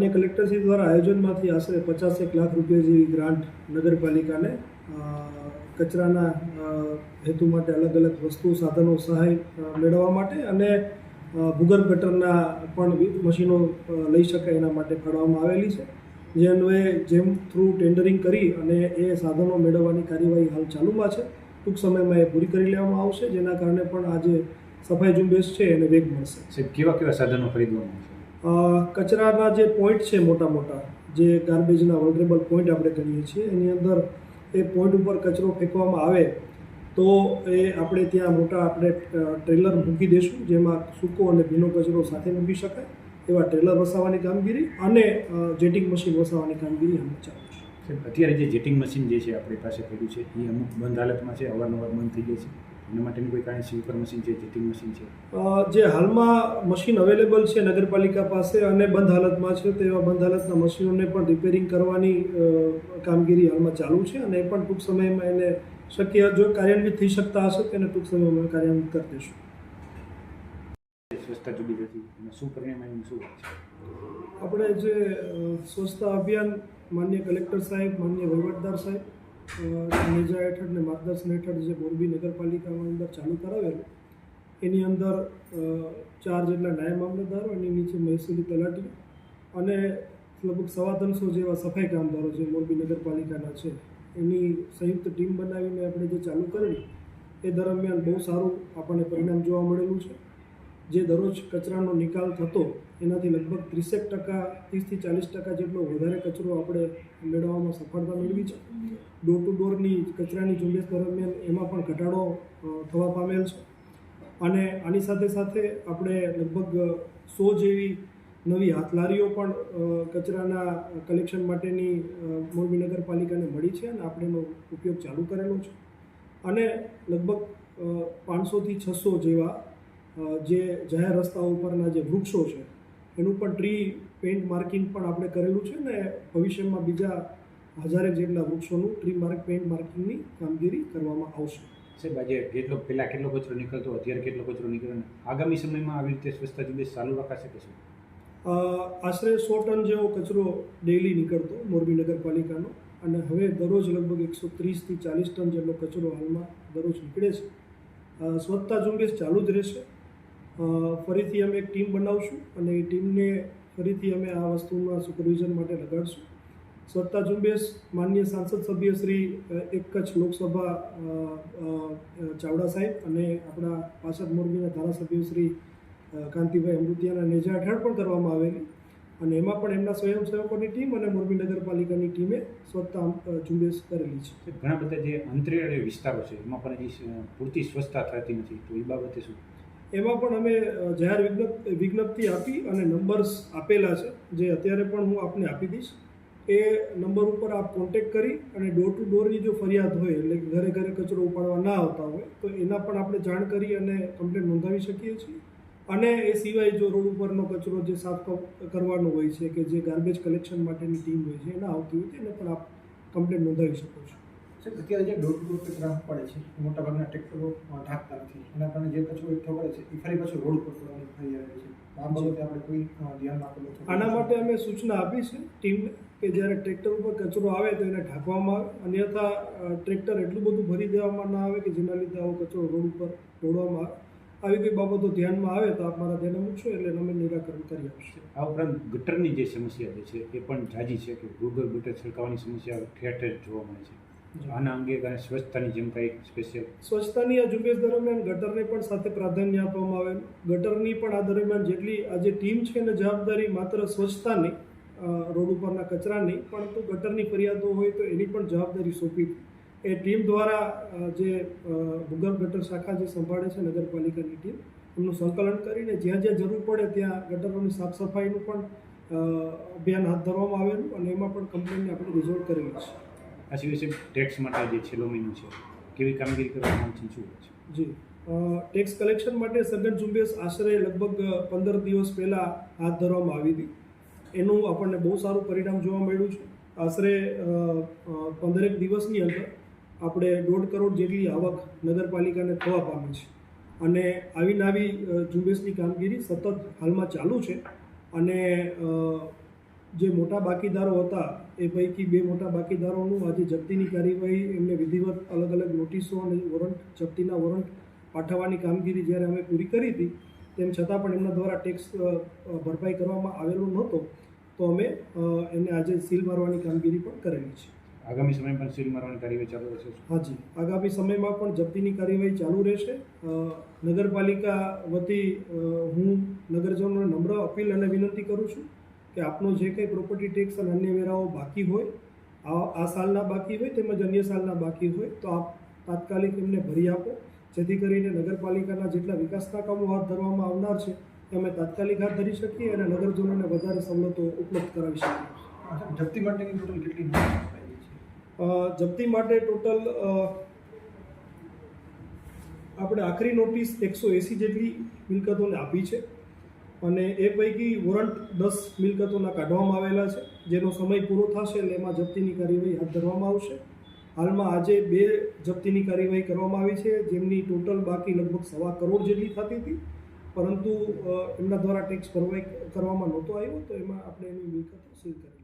માન્ય કલેક્ટરશ્રી દ્વારા આયોજનમાંથી આશરે પચાસેક લાખ રૂપિયા જેવી ગ્રાન્ટ નગરપાલિકાને કચરાના હેતુ માટે અલગ અલગ વસ્તુ, સાધનો, સહાય મેળવવા માટે અને ભૂગર્ભ ગટરના પણ મશીનો લઈ શકાય એના માટે ફાળવવામાં આવેલી છે. જે અન્વયે જેમ થ્રુ ટેન્ડરિંગ કરી અને એ સાધનો મેળવવાની કાર્યવાહી હાલ ચાલુમાં છે. ટૂંક સમયમાં એ પૂરી કરી લેવામાં આવશે. જેના કારણે પણ આજે સફાઈ ઝુંબેશ છે, એને વેગ મળશે. કેવા કેવા સાધનો ખરીદવામાં આવશે? કચરાના જે પોઈન્ટ છે મોટા મોટા, જે ગાર્બેજના વલ્નરેબલ પોઈન્ટ આપણે કરીએ છીએ, એની અંદર એ પોઈન્ટ ઉપર કચરો ફેંકવામાં આવે, તો એ આપણે ત્યાં મોટા આપણે ટ્રેલર મૂકી દઈશું જેમાં સૂકો અને ભીનો કચરો સાથે મૂકી શકાય, એવા ટ્રેલર વસાવવાની કામગીરી અને જેટિંગ મશીન વસાવવાની કામગીરી અમે ચાલુ છે. અત્યારે જે જેટિંગ મશીન જે છે આપણી પાસે પડ્યું છે, એ અમુક બંધ હાલતમાં છે, અવારનવાર બંધ થઈ જાય છે? એના માટેનું કોઈ કાંઈ સ્વીપર મશીન છે જેટિંગ મશીન છે? જે હાલમાં મશીન અવેલેબલ છે નગરપાલિકા પાસે અને બંધ હાલતમાં છે તેવા બંધ હાલતના મશીનોને પણ રિપેરિંગ કરવાની કામગીરી હાલમાં ચાલુ છે અને એ પણ ટૂંક સમયમાં એને શક્ય જો કાર્યાન્વિત થઈ શકતા હશે તેને ટૂંક સમયમાં કાર્યાન્વિત કરી દઈશું. સ્વચ્છતા જુદી જતી એમાં શું પરિણામ એનું શું છે? આપણે જે સ્વચ્છતા અભિયાન માન્ય કલેક્ટર સાહેબ માન્ય વહીવટદાર સાહેબ નેજા હેઠળ ને માર્ગદર્શન હેઠળ જે મોરબી નગરપાલિકામાં અંદર ચાલુ કરાવેલું, એની અંદર ચાર જેટલા નાયબ મામલતદારો એની નીચે મહેસૂલી તલાટી અને લગભગ સવા ત્રણસો જેવા સફાઈ કામદારો જે મોરબી નગરપાલિકાના છે, એની સંયુક્ત ટીમ બનાવીને આપણે જે ચાલુ કરેલી, એ દરમિયાન બહુ સારું આપણને પરિણામ જોવા મળેલું છે. જે દરરોજ કચરાનો નિકાલ થતો, એનાથી લગભગ ત્રીસેક ટકા, ત્રીસથી ચાલીસ ટકા જેટલો વધારે કચરો આપણે મેળવવામાં સફળતા મેળવી છે. ડોર ટુ ડોરની કચરાની ઝુંબેશ દરમિયાન એમાં પણ ઘટાડો થવા પામેલ છે. અને આની સાથે સાથે આપણે લગભગ સો જેવી નવી હાથલારીઓ પણ કચરાના કલેક્શન માટેની મોરબી નગરપાલિકાને મળી છે અને આપણે એનો ઉપયોગ ચાલુ કરેલો છે. અને લગભગ પાંચસોથી છસો જેવા જે જાહેર રસ્તાઓ ઉપરના જે વૃક્ષો છે એનું પણ ટ્રી પેઇન્ટ માર્કિંગ પણ આપણે કરેલું છે ને ભવિષ્યમાં બીજા હજારેક જેટલા વૃક્ષોનું ટ્રી માર્ક પેઇન્ટ માર્કિંગની કામગીરી કરવામાં આવશે. સાહેબ આજે કેટલો પહેલાં કેટલો કચરો નીકળતો અત્યારે કેટલો કચરો નીકળે આગામી સમયમાં આવી રીતે સ્વચ્છતા ઝુંબેશ ચાલુ રખાશે કે શું? આશરે સો ટન જેવો કચરો ડેઇલી નીકળતો મોરબી નગરપાલિકાનો અને હવે દરરોજ લગભગ એકસો ત્રીસથી ચાલીસ ટન જેટલો કચરો હાલમાં દરરોજ નીકળે છે. સ્વચ્છતા ઝુંબેશ ચાલુ જ રહેશે. ફરીથી અમે એક ટીમ બનાવશું અને એ ટીમને ફરીથી અમે આ વસ્તુના સુપરવિઝન માટે લગાડશું. સ્વચ્છતા ઝુંબેશ માન્ય સાંસદ સભ્ય શ્રી એક કચ્છ લોકસભા ચાવડા સાહેબ અને આપણા પાસદ મોરબીના ધારાસભ્ય શ્રી કાંતિભાઈ અમૃતિયાના નેજા હેઠળ પણ કરવામાં આવેલી. અને એમાં પણ એમના સ્વયંસેવકોની ટીમ અને મોરબી નગરપાલિકાની ટીમે સ્વચ્છતા ઝુંબેશ કરેલી છે. ઘણા બધા જે અંતરિયાળ વિસ્તારો છે, એમાં પણ એ પૂરતી સ્વચ્છતા થતી નથી. તો એ બાબતે શું? એમાં પણ અમે જાહેર વિજ્ઞપ, વિજ્ઞપ્તિ આપી અને નંબર્સ આપેલા છે, જે અત્યારે પણ હું આપને આપી દઈશ. એ નંબર ઉપર આપ કોન્ટેક કરી અને ડોર ટુ ડોરની જો ફરિયાદ હોય, એટલે ઘરે ઘરે કચરો ઉપાડવા ના આવતા હોય, તો એના પણ આપણે જાણ કરી અને કમ્પ્લેન નોંધાવી શકીએ છીએ. અને એ સિવાય જો રોડ ઉપરનો કચરો જે સાફ કરવાનો હોય છે કે જે ગાર્બેજ કલેક્શન માટેની ટીમ હોય છે, એના આવતી હોય તેને પણ આપ કમ્પ્લેન નોંધાવી શકો છો. સાહેબ અત્યારે જે ડોર ડોર કચરા પડે છે મોટાભાગના ટ્રેક્ટરો ઢાંકતા નથી. એના કારણે જે કચરો એકઠો પડે છે એ ફરી પાછો રોડ ઉપર પડવાની થઈ આવે છે. આ બાબતે આપણે કોઈ ધ્યાન આપેલું છે આના માટે અમે સૂચના આપી છે ટીમને કે જ્યારે ટ્રેક્ટર ઉપર કચરો આવે તો એને ઢાંકવામાં આવે અન્યથા ટ્રેક્ટર એટલું બધું ભરી દેવામાં ના આવે કે જેના લીધે આવો કચરો રોડ ઉપર ઢોળવામાં આવે. આવી કોઈ બાબતો ધ્યાનમાં આવે તો આપ મારા ધ્યાને મૂકશો એટલે અમે નિરાકરણ કરી આપશું. આ ઉપરાંત ગટરની જે સમસ્યા જે છે એ પણ જાજી છે કે ભૂગર્ભ ગટર છલકાવાની સમસ્યા ઠેર ઠેર જોવા મળે છે. આના અંગે કાંઈ સ્વચ્છતાની જેમ કાંઈ સ્પેશિયલ સ્વચ્છતાની આ ઝુંબેશ દરમિયાન ગટરને પણ સાથે પ્રાધાન્ય આપવામાં આવે ગટરની પણ આ દરમિયાન જેટલી આ જે ટીમ છે એને જવાબદારી માત્ર સ્વચ્છતાની રોડ ઉપરના કચરાની, પરંતુ ગટરની ફરિયાદો હોય તો એની પણ જવાબદારી સોંપી એ ટીમ દ્વારા જે ભૂગર્ભ ગટર શાખા જે સંભાળે છે નગરપાલિકાની ટીમ, એમનું સંકલન કરીને જ્યાં જ્યાં જરૂર પડે ત્યાં ગટરોની સાફ સફાઈનું પણ અભિયાન હાથ ધરવામાં આવેલું અને એમાં પણ કંપનીને આપણે રિઝોલ્વ કરેલું છે. આ સિવાય ટેક્સ માટે જે છેલ્લો મહિનો છે, કેવી કામગીરી કરવામાં આવી છે શું છે? જી. ટેક્સ કલેક્શન માટે સઘન ઝુંબેશ આશરે લગભગ પંદર દિવસ પહેલાં હાથ ધરવામાં આવી હતી. એનું આપણને બહુ સારું પરિણામ જોવા મળ્યું છે. આશરે પંદરેક દિવસની અંદર આપણે દોઢ કરોડ જેટલી આવક નગરપાલિકાને થવા પામી છે. અને આવી નાવી ઝુંબેશની કામગીરી સતત હાલમાં ચાલુ છે. અને જે મોટા બાકીદારો હતા એ પૈકી બે મોટા બાકીદારોનું આજે જપ્તીની કાર્યવાહી એમને વિધિવત અલગ અલગ નોટિસો અને વોરંટ જપ્તીના વોરંટ પાઠવવાની કામગીરી જ્યારે અમે પૂરી કરી હતી તેમ છતાં પણ એમના દ્વારા ટેક્સ ભરપાઈ કરવામાં આવેલો નહોતો તો અમે એમને આજે સીલ મારવાની કામગીરી પણ કરેલી છે. આગામી સમયમાં પણ સીલ મારવાની કાર્યવાહી ચાલુ રહેશે? હાજી. આગામી સમયમાં પણ જપ્તીની કાર્યવાહી ચાલુ રહેશે. નગરપાલિકા વતી હું નગરજનોને નમ્ર અપીલ અને વિનંતી કરું છું કે આપનો જે કંઈ પ્રોપર્ટી ટેક્સ અને અન્ય વેરાઓ બાકી હોય આ આ સાલના બાકી હોય તેમજ અન્ય સાલના બાકી હોય તો આપ તાત્કાલિક એમને ભરી આપો. જેથી કરીને નગરપાલિકાના જેટલા વિકાસના કામો હાથ ધરવામાં આવનાર છે તે અમે તાત્કાલિક હાથ ધરી શકીએ અને નગરજનોને વધારે સવલતો ઉપલબ્ધ કરાવી શકીએ. જપ્તી માટેની ટોટલ કેટલી જપ્તી માટે ટોટલ આપણે આખરી નોટિસ એકસો એંસી જેટલી મિલકતોને આપી છે. અને એ પૈકી વોરંટ દસ મિલકતોના કાઢવામાં આવેલા છે. જેનો સમય પૂરો થશે એટલે એમાં જપ્તીની કાર્યવાહી હાથ ધરવામાં આવશે. હાલમાં આજે બે જપ્તીની કાર્યવાહી કરવામાં આવી છે. જેમની ટોટલ બાકી લગભગ સવા કરોડ જેટલી થતી હતી. પરંતુ એમના દ્વારા ટેક્સ ભરવાઈ કરવામાં નહોતો આવ્યો. તો એમાં આપણે એની મિલકતો સીલ કરી